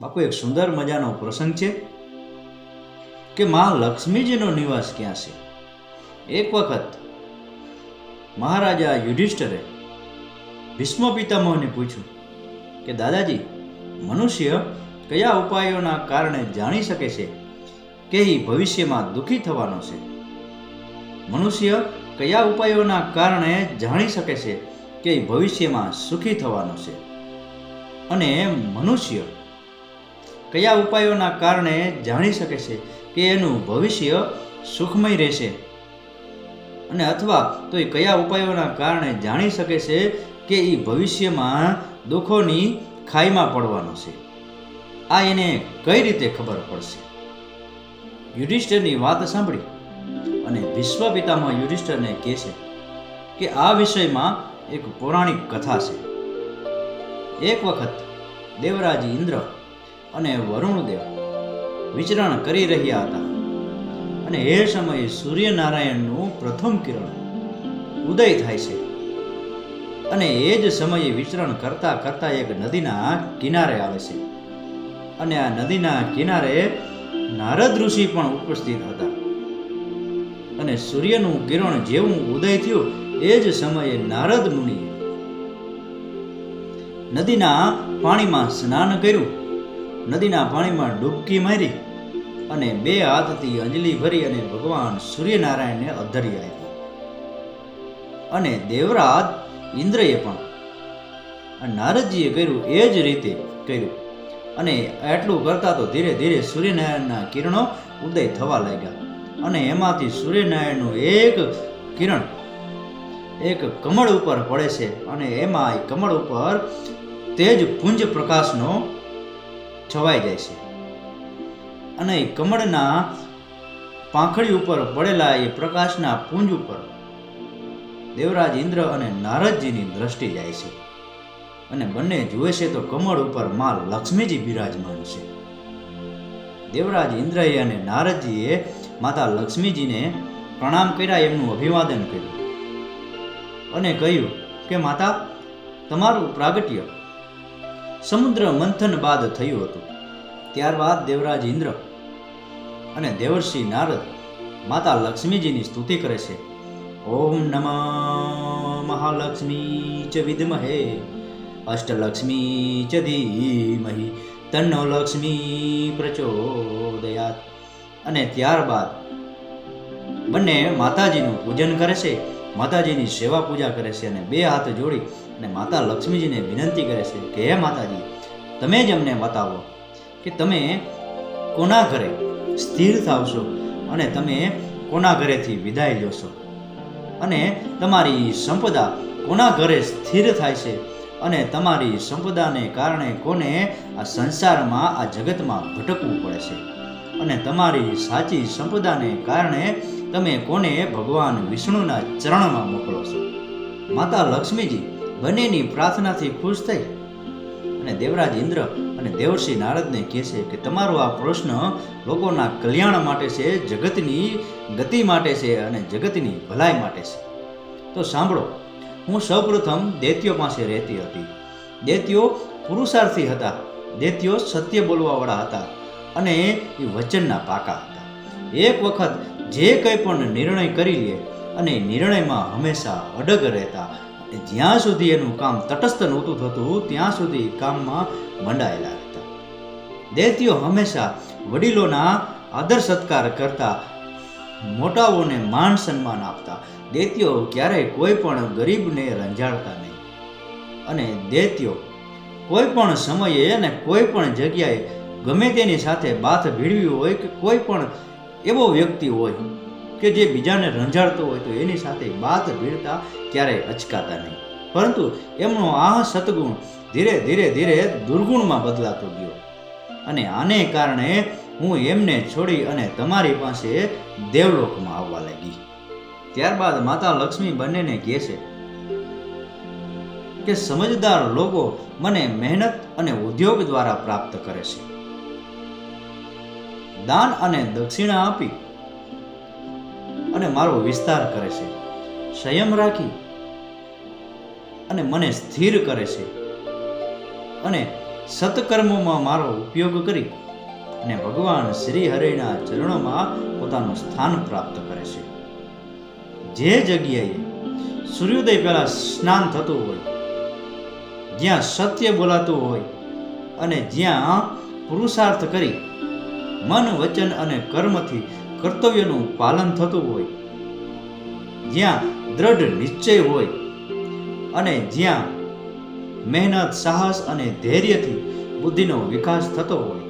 બાપુ, એક સુંદર મજાનો પ્રસંગ છે કે મા લક્ષ્મીજીનો નિવાસ ક્યાં છે? એક વખત મહારાજા યુધિષ્ઠરે ભીષ્મ પિતામહને પૂછ્યું કે, દાદાજી, મનુષ્ય કયા ઉપાયોના કારણે જાણી શકે છે કે એ ભવિષ્યમાં દુઃખી થવાનો છે? મનુષ્ય કયા ઉપાયોના કારણે જાણી શકે છે કે એ ભવિષ્યમાં સુખી થવાનો છે? અને મનુષ્ય કયા ઉપાયોના કારણે જાણી શકે છે કે એનું ભવિષ્ય સુખમય રહેશે? અને અથવા તો એ કયા ઉપાયોના કારણે જાણી શકે છે કે એ ભવિષ્યમાં દુઃખોની ખાઈમાં પડવાનો છે? આ એને કઈ રીતે ખબર પડશે? યુધિષ્ઠરની વાત સાંભળી અને વિશ્વ પિતામહ યુધિષ્ઠિરને કહે છે કે આ વિષયમાં એક પૌરાણિક કથા છે. એક વખત દેવરાજ ઇન્દ્ર અને વરુણદેવ વિચરણ કરી રહ્યા હતા. અને એ સમયે સૂર્યનારાયણનું પ્રથમ કિરણ ઉદય થાય છે. અને એ જ સમયે વિચરણ કરતા કરતા એક નદીના કિનારે આવે છે. અને આ નદીના કિનારે નારદ ઋષિ પણ ઉપસ્થિત હતા. અને સૂર્યનું કિરણ જેવું ઉદય થયું એ જ સમયે નારદ મુનિએ નદીના પાણીમાં સ્નાન કર્યું. નદીના પાણીમાં ડૂબકી મારી અને બે હાથથી અંજલિ ભરી અને ભગવાન સૂર્યનારાયણને અધરી આપી અને દેવરાજ ઇન્દ્રએ પણ નારદજીએ કર્યું એ જ રીતે કર્યું. અને એટલું કરતા તો ધીરે ધીરે સૂર્યનારાયણના કિરણો ઉદય થવા લાગ્યા. અને એમાંથી સૂર્યનારાયણનું એક કિરણ એક કમળ ઉપર પડે છે અને એમાં કમળ ઉપર તેજ પુંજ પ્રકાશનો છવાઈ જાય છે. અને એ કમળના પાંખડી ઉપર પડેલા એ પ્રકાશના પુંજ ઉપર દેવરાજ ઇન્દ્ર અને નારદજીની દ્રષ્ટિ જાય છે. અને બંને જુએ છે તો કમળ ઉપરમાં લક્ષ્મીજી બિરાજમાન છે. દેવરાજ ઇન્દ્રએ અને નારદજીએ માતા લક્ષ્મીજીને પ્રણામ કર્યા, એમનું અભિવાદન કર્યું અને કહ્યું કે, માતા, તમારું પ્રાગટ્ય સમુદ્ર મંથન બાદ થયું હતું. ત્યારબાદ દેવરાજ ઇન્દ્ર અને દેવર્ષિ નારદ માતા લક્ષ્મીજીની સ્તુતિ કરે છે. ઓમ નમઃ મહાલક્ષ્મી ચ વિદ્મહે, અષ્ટલક્ષ્મી ચ ધીમહિ તન્નો લક્ષ્મી પ્રચોદયાત. અને ત્યારબાદ બંને માતાજીનું પૂજન કરે છે, માતાજીની સેવા પૂજા કરે છે અને બે હાથ જોડી અને માતા લક્ષ્મીજીને વિનંતી કરે છે કે હે માતાજી, તમે જ અમને બતાવો કે તમે કોના ઘરે સ્થિર થાવશો અને તમે કોના ઘરેથી વિદાય લ્યો અને તમારી સંપદા કોના ઘરે સ્થિર થાય છે? અને તમારી સંપદાને કારણે કોને આ સંસારમાં, આ જગતમાં ભટકવું પડે છે? અને તમારી સાચી સંપદાને કારણે તમે કોને ભગવાન વિષ્ણુના ચરણમાં મોકલો છો? માતા લક્ષ્મીજી બંનેની પ્રાર્થનાથી ખુશ થઈ. અને દેવરાજ ઇન્દ્ર અને દેવર્ષિ નારદને કહે છે કે તમારો આ પ્રશ્ન લોકોના કલ્યાણ માટે છે, જગતની ગતિ માટે છે અને જગતની ભલાઈ માટે છે. તો સાંભળો, હું સૌપ્રથમ દૈત્યો પાસે રહેતી હતી. દૈત્યો પુરુષાર્થી હતા. દૈત્યો સત્ય બોલવાવાળા હતા અને એ વચનના પાકા હતા. એક વખત જે કંઈ પણ નિર્ણય કરી લે અને નિર્ણયમાં હંમેશા અડગ રહેતા જ્યાં સુધી એનું કામ તટસ્થ નહોતું થતું, ત્યાં સુધી કામમાં મંડાયેલા હતા દૈત્યો હંમેશા વડીલોના આદર સત્કાર કરતા, મોટાઓને માન સન્માન આપતા. દૈત્યો ક્યારેય કોઈ પણ ગરીબને રંજાડતા નહીં. અને દૈત્યો કોઈ પણ સમયે અને કોઈ પણ જગ્યાએ ગમે તેની સાથે બાથ ભીડવી હોય કે કોઈ પણ એવો વ્યક્તિ હોય કે જે બીજાને રંજાડતો હોય તો એની સાથે બાથ ભીડતા ક્યારેય અચકાતા નહીં. પરંતુ એમનો આ સતગુણ ધીરે ધીરે ધીરે દુર્ગુણમાં બદલાતો ગયો. અને આને કારણે હું એમને છોડી અને તમારી પાસે દેવલોકમાં આવવા લાગી. ત્યારબાદ માતા લક્ષ્મી બંનેને કહે છે કે સમજદાર લોકો મને મહેનત અને ઉદ્યોગ દ્વારા પ્રાપ્ત કરે છે. દાન અને દક્ષિણા આપી અને મારો વિસ્તાર કરે છે. સંયમ રાખી અને મને સ્થિર કરે છે. અને સત્કર્મોમાં મારો ઉપયોગ કરી અને ભગવાન શ્રી હરિના ચરણોમાં પોતાનું સ્થાન પ્રાપ્ત કરે છે. જે જગ્યાએ સૂર્યોદય પહેલા સ્નાન થતું હોય, જ્યાં સત્ય બોલાતું હોય અને જ્યાં પુરુષાર્થ કરી મન, વચન અને કર્મથી કર્તવ્યનું પાલન થતું હોય, જ્યાં દ્રઢ નિશ્ચય હોય અને જ્યાં મહેનત, સાહસ અને ધૈર્યથી બુદ્ધિનો વિકાસ થતો હોય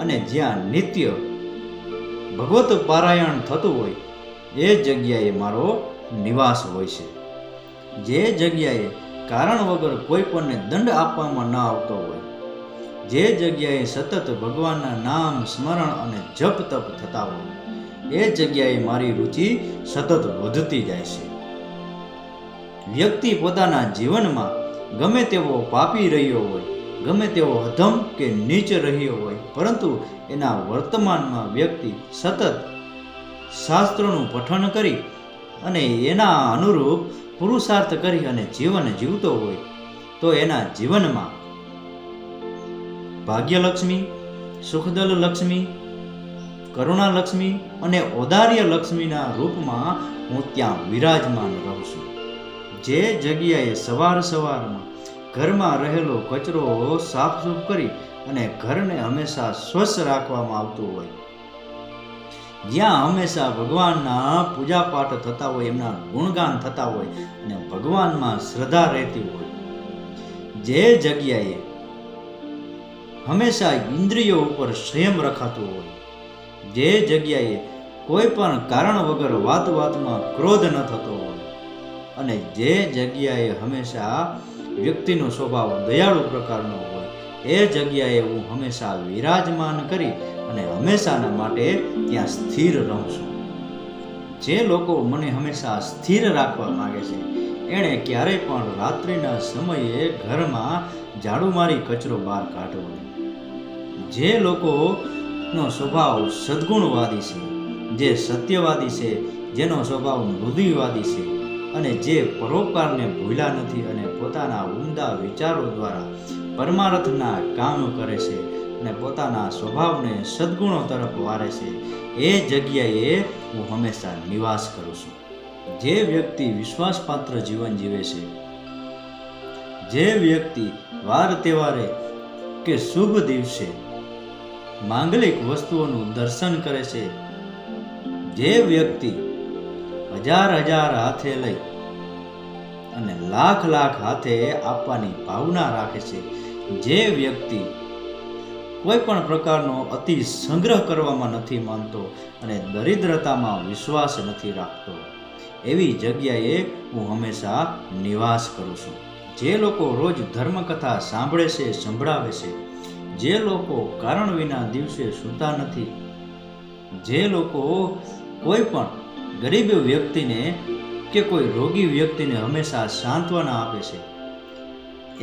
અને જ્યાં નિત્ય ભગવત પારાયણ થતું હોય, એ જગ્યાએ મારો નિવાસ હોય છે. જે જગ્યાએ કારણ વગર કોઈ પણને દંડ આપવામાં ન આવતો હોય, જે જગ્યાએ સતત ભગવાનના નામ સ્મરણ અને જપ તપ થતા હોય, એ જગ્યાએ મારી રુચિ સતત વધતી જાય છે. વ્યક્તિ પોતાના જીવનમાં ગમે તેવો પાપી રહ્યો હોય, ગમે તેવો અધમ કે નીચ રહ્યો હોય, પરંતુ એના વર્તમાનમાં વ્યક્તિ સતત શાસ્ત્રોનું પઠન કરી અને એના અનુરૂપ પુરુષાર્થ કરી અને જીવન જીવતો હોય, તો એના જીવનમાં ભાગ્યલક્ષ્મી સુખદલ લક્ષ્મી કરુણા અને ઔદાર્ય લક્ષ્મીના રૂપમાં હું ત્યાં વિરાજમાન રહું છું. જે જગ્યાએ સવાર સવારમાં ઘરમાં રહેલો કચરો સાફસૂફ કરી અને ઘરને હંમેશા સ્વચ્છ રાખવામાં આવતું હોય. જ્યાં હંમેશા ભગવાનના પૂજા પાઠ થતા હોય, એમના ગુણગાન થતા હોય અને ભગવાનમાં શ્રદ્ધા રહેતી હોય. જે જગ્યાએ હંમેશા ઇન્દ્રિયો ઉપર સંયમ રખાતું હોય, જે જગ્યાએ કોઈ પણ કારણ વગર વાત વાતમાં ક્રોધ ન થતો હોય. અને જે જગ્યાએ હંમેશા વ્યક્તિનો સ્વભાવ દયાળુ પ્રકારનો હોય, એ જગ્યાએ હું હંમેશા વિરાજમાન કરી અને હંમેશાના માટે ત્યાં સ્થિર રહું છું. જે લોકો મને હંમેશા સ્થિર રાખવા માગે છે, એણે ક્યારેય પણ રાત્રિના સમયે ઘરમાં ઝાડુ મારી કચરો બહાર કાઢવો નહીં. જે લોકોનો સ્વભાવ સદ્ગુણવાદી છે, જે સત્યવાદી છે, જેનો સ્વભાવ મૃદુવાદી છે અને જે પરોપકારને ભૂલ્યા નથી અને પોતાના ઉમદા વિચારો દ્વારા પરમાર્થના કામ કરે છે અને પોતાના સ્વભાવને સદ્ગુણો તરફ વારે છે, એ જગ્યાએ હું હંમેશા નિવાસ કરું છું. જે વ્યક્તિ વિશ્વાસપાત્ર જીવન જીવે છે, જે વ્યક્તિ વાર તહેવારે કે શુભ દિવસે માંગલિક વસ્તુઓનું દર્શન કરે છે, જે વ્યક્તિ હજાર હજાર હાથે લઈ અને લાખ લાખ હાથે આપવાની ભાવના રાખે છે. જે વ્યક્તિ કોઈ પણ પ્રકારનો અતિ સંગ્રહ કરવામાં નથી માનતો અને દરિદ્રતામાં વિશ્વાસ નથી રાખતો, એવી જગ્યાએ હું હંમેશા નિવાસ કરું છું. જે લોકો રોજ ધર્મકથા સાંભળે છે, સંભળાવે છે, જે લોકો કારણ વિના દિવસે સૂતા નથી, જે લોકો કોઈ પણ ગરીબ વ્યક્તિને કે કોઈ રોગી વ્યક્તિને હંમેશા સાંત્વના આપે છે.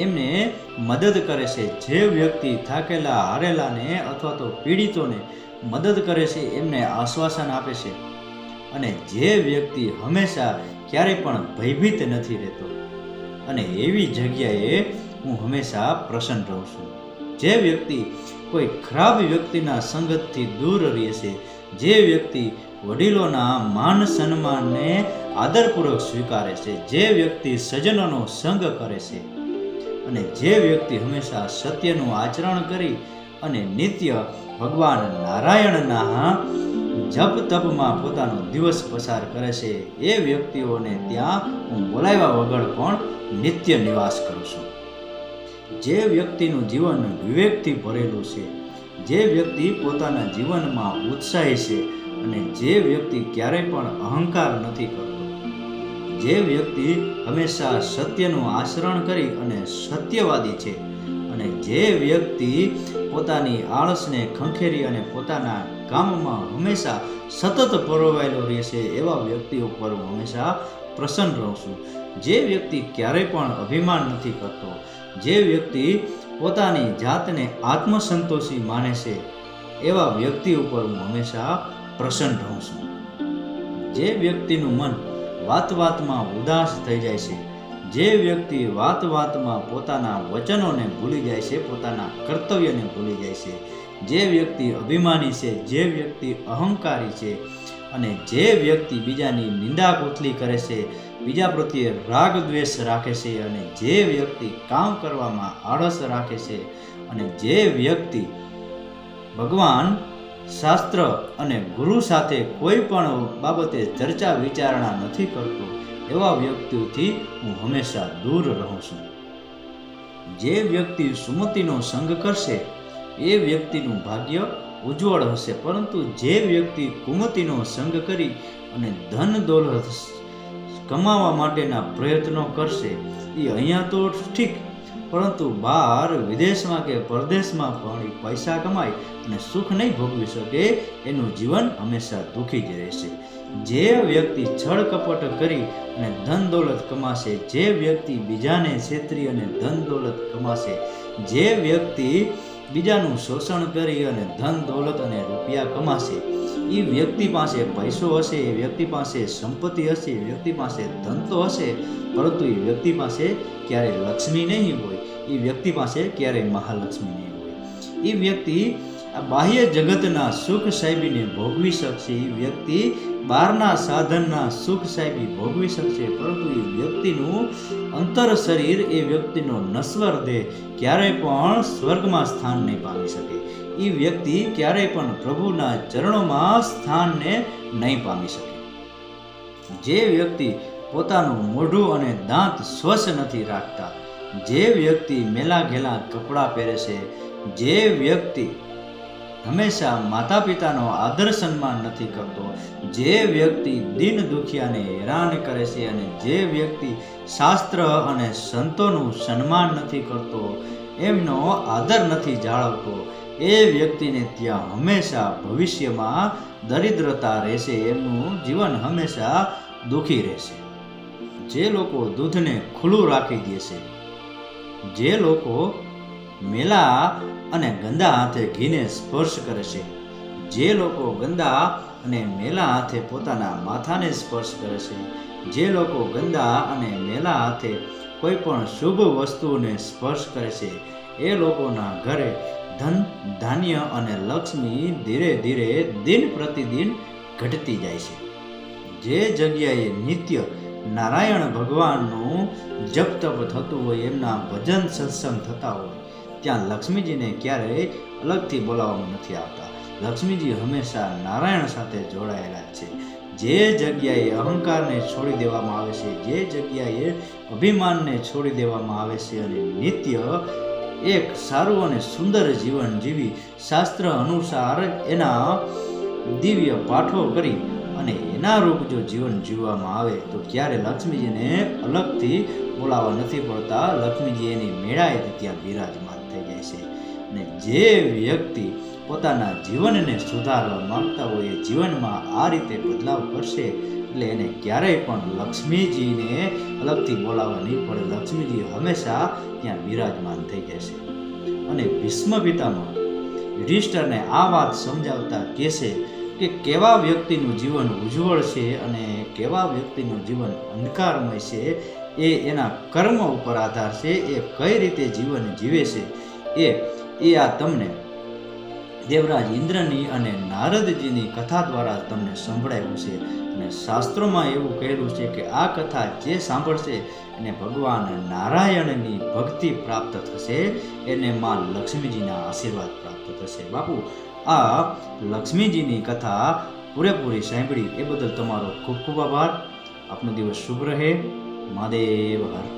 એમને મદદ કરે છે. જે વ્યક્તિ થાકેલા, હારેલાને અથવા તો પીડિતોને મદદ કરે છે, એમને આશ્વાસન આપે છે. અને જે વ્યક્તિ હંમેશા ક્યારેય પણ ભયભીત નથી રહેતો. અને એવી જગ્યાએ હું હંમેશા પ્રસન્ન રહું છું. જે વ્યક્તિ કોઈ ખરાબ વ્યક્તિના સંગતથી દૂર રહે છે, જે વ્યક્તિ વડીલોના માન સન્માનને આદરપૂર્વક સ્વીકારે છે. જે વ્યક્તિ સજ્જનોનો સંગ કરે છે અને જે વ્યક્તિ હંમેશા સત્યનું આચરણ કરી અને નિત્ય ભગવાન નારાયણના જપ તપમાં પોતાનો દિવસ પસાર કરે છે, એ વ્યક્તિઓને ત્યાં હું બોલાવ્યા વગર પણ નિત્ય નિવાસ કરું છું. જે વ્યક્તિનું જીવન વિવેકથી ભરેલું છે, જે વ્યક્તિ પોતાના જીવનમાં ઉત્સાહી છે અને જે વ્યક્તિ ક્યારેય પણ અહંકાર નથી કરતો, જે વ્યક્તિ હંમેશા સત્યનું આચરણ કરી અને સત્યવાદી છે અને જે વ્યક્તિ પોતાની આળસને ખંખેરી અને પોતાના કામમાં હંમેશા સતત પરોવાયેલો રહેશે, એવા વ્યક્તિ ઉપર હું હંમેશા પ્રસન્ન રહું છું. જે વ્યક્તિ ક્યારેય પણ અભિમાન નથી કરતો, જે વ્યક્તિ પોતાની જાતને આત્મસંતોષી માને છે, એવા વ્યક્તિ ઉપર હું હંમેશા પ્રસન્ન રહું છું. જે વ્યક્તિનું મન વાત વાતમાં ઉદાસ થઈ જાય છે, જે વ્યક્તિ વાત વાતમાં પોતાના વચનોને ભૂલી જાય છે, પોતાના કર્તવ્યને ભૂલી જાય છે, જે વ્યક્તિ અભિમાની છે, જે વ્યક્તિ અહંકારી છે અને જે વ્યક્તિ બીજાની નિંદા કોથલી કરે છે, બીજા પ્રત્યે રાગ દ્વેષ રાખે છે અને જે વ્યક્તિ કામ કરવામાં આળસ રાખે છે અને જે વ્યક્તિ ભગવાન શાસ્ત્ર અને ગુરુ સાથે કોઈ પણ બાબતે ચર્ચા વિચારણા નથી કરતો, એવા વ્યક્તિઓથી હું હંમેશા દૂર રહું છું. જે વ્યક્તિ સુમતિનો સંગ કરશે, એ વ્યક્તિનું ભાગ્ય ઉજ્જવળ હશે, પરંતુ જે વ્યક્તિ કુમતિનો સંગ કરી અને ધન દોલત કમાવા માટેના પ્રયત્નો કરશે, એ અહીંયા તો ઠીક પરંતુ બહાર વિદેશમાં કે પરદેશમાં પણ પૈસા કમાય અને સુખ નહીં ભોગવી શકે, એનું જીવન હંમેશા દુઃખી જ રહેશે. જે વ્યક્તિ છળ કપટ કરી અને ધન દોલત કમાશે, જે વ્યક્તિ બીજાને છેતરી અને ધન દોલત કમાશે, જે વ્યક્તિ બીજાનું શોષણ કરી અને ધન દોલત અને રૂપિયા કમાશે એ વ્યક્તિ પાસે પૈસો હશે એ વ્યક્તિ પાસે સંપત્તિ હશે એ વ્યક્તિ પાસે ધન તો હશે, પરંતુ એ વ્યક્તિ પાસે ક્યારેય લક્ષ્મી નહીં હોય એ વ્યક્તિ પાસે ક્યારેય મહાલક્ષ્મી નહીં હોય. એ વ્યક્તિ આ બાહ્ય જગતના સુખ સાહેબીને ભોગવી શકશે એ વ્યક્તિ બહારના સાધનના સુખ સાહેબી ભોગવી શકશે, પરંતુ એ વ્યક્તિનું અંતર શરીર એ વ્યક્તિનો નશ્વર દેહ ક્યારેય પણ સ્વર્ગમાં સ્થાન નહીં પામી શકે. એ વ્યક્તિ ક્યારેય પણ પ્રભુના ચરણોમાં સ્થાનને નહીં પામી શકે. જે વ્યક્તિ પોતાનું મોઢું અને દાંત સ્વચ્છ નથી રાખતા, જે વ્યક્તિ મેલા ઘેલા કપડાં પહેરે છે, જે વ્યક્તિ હંમેશા માતા પિતાનો આદર સન્માન નથી કરતો, જે વ્યક્તિ દિન દુખિયાને હેરાન કરે છે અને જે વ્યક્તિ શાસ્ત્ર અને સંતોનું સન્માન નથી કરતો, એમનો આદર નથી જાળવતો એ વ્યક્તિને ત્યાં હંમેશા ભવિષ્યમાં દરિદ્રતા રહેશે, એમનું જીવન હંમેશા દુઃખી રહેશે. જે લોકો દૂધને ખુલ્લું રાખી દે છે જે લોકો મેલા અને ગંદા હાથે ઘીને સ્પર્શ કરે છે, જે લોકો ગંદા અને મેલા હાથે પોતાના માથાને સ્પર્શ કરે છે, જે લોકો ગંદા અને મેલા હાથે કોઈ પણ શુભ વસ્તુને સ્પર્શ કરે છે, એ લોકોના ઘરે ધન, ધાન્ય અને લક્ષ્મી ધીરે ધીરે દિન પ્રતિદિન ઘટતી જાય છે. જે જગ્યાએ નિત્ય નારાયણ ભગવાનનું જપ તપ થતું હોય, એમના ભજન સત્સંગ થતા હોય, ત્યાં લક્ષ્મીજીને ક્યારેય અલગથી બોલાવવામાં નથી આવતા. લક્ષ્મીજી હંમેશા નારાયણ સાથે જોડાયેલા છે. જે જગ્યાએ અહંકારને છોડી દેવામાં આવે છે, જે જગ્યાએ અભિમાનને છોડી દેવામાં આવે છે અને નિત્ય એક સારું અને સુંદર જીવન જીવી શાસ્ત્ર અનુસાર એના દિવ્ય પાઠો કરી અને એના રૂપ જો જીવન જીવવામાં આવે, તો ક્યારે લક્ષ્મીજીને અલગથી બોલાવવા નથી પડતા? લક્ષ્મીજી એની મેળાએ ત્યાં બિરાજમાન થઈ જાય છે. અને જે વ્યક્તિ પોતાના જીવનને સુધારવા માંગતા હોય એ જીવનમાં આ રીતે બદલાવ કરશે, એટલે એને ક્યારેય પણ લક્ષ્મીજીને અલગથી બોલાવવા નહીં પડે. લક્ષ્મીજી હંમેશા ત્યાં બિરાજમાન થઈ જશે. અને ભીષ્મ પિતામાં યુધિષ્ઠરને આ વાત સમજાવતા કહેશે કે કેવા વ્યક્તિનું જીવન ઉજ્જવળ છે અને કેવા વ્યક્તિનું જીવન અંધકારમય છે, એ એના કર્મ ઉપર આધાર છે, એ કઈ રીતે જીવન જીવે છે, એ એ આ તમને દેવરાજ ઇન્દ્રની અને નારદજીની કથા દ્વારા તમને સંભળાયું છે. અને શાસ્ત્રોમાં એવું કહેલું છે કે આ કથા જે સાંભળશે એને ભગવાન નારાયણની ભક્તિ પ્રાપ્ત થશે. એને માં લક્ષ્મીજીના આશીર્વાદ પ્રાપ્ત થશે. બાપુ, આ લક્ષ્મીજીની કથા પૂરેપૂરી સાંભળી એ બદલ તમારો ખૂબ ખૂબ આભાર. આપનો દિવસ શુભ રહે. મહાદેવ, હર